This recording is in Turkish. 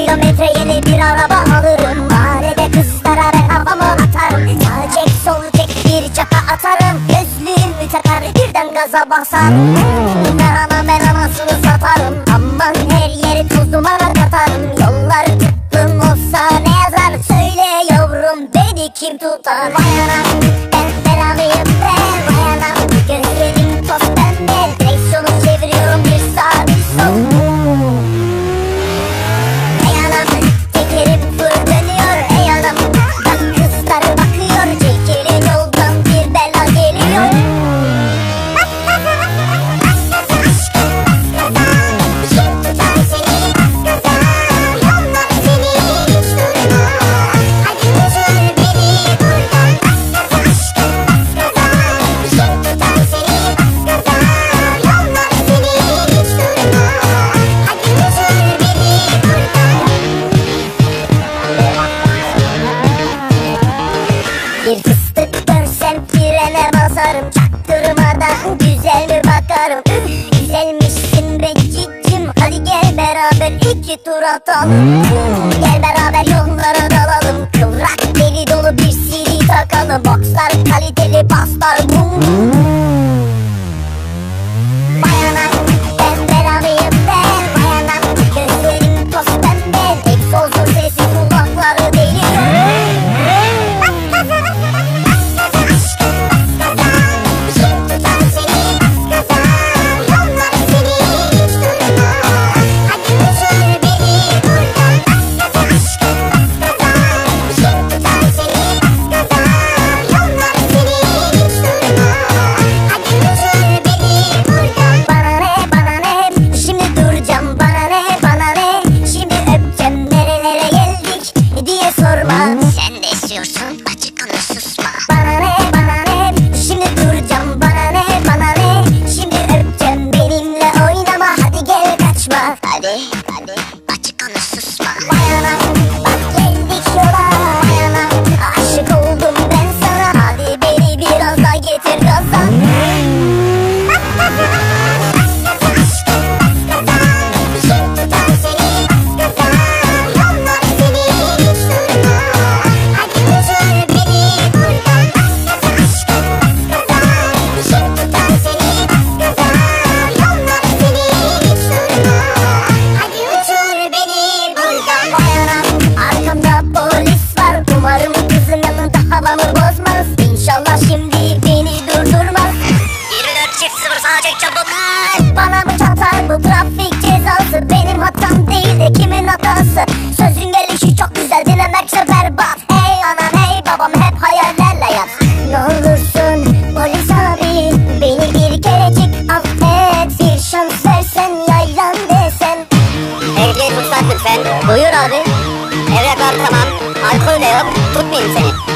kilometre yeni bir araba alırım. Mahallede kızlara ben havamı atarım. Sağ çek sol çek bir çaka atarım. Gözlüğümü takar birden gaza basarım. İnanana ben anasını satarım. Aman her yeri toz dumana katarım basarım Çaktırmadan güzel bir bakarım. Üf, Güzelmişsin be cicim. Hadi gel beraber iki tur atalım. Gel beraber yollara dalalım. Kıvrak deli dolu bir CD takalım. Boxlar kaliteli paslar bum getir Bayana arkamda polis var. Umarım kızın yanında havamı bozmaz. İnşallah şimdi çift 0 sağa çek çabuk Bana mı çatar bu trafik cezası. Benim hatam değil de kimin hatası? Sözün gelişi çok güzel dinlemekse berbat. Hey anam hey babam hep hayallerle yat. Ne olursun polis abi Beni bir kerecik affet Bir şans versen yaylan desen. Ehliyet ruhsat lütfen Buyur abi. Evraklar tamam. Alkol de yok Tutmayayım seni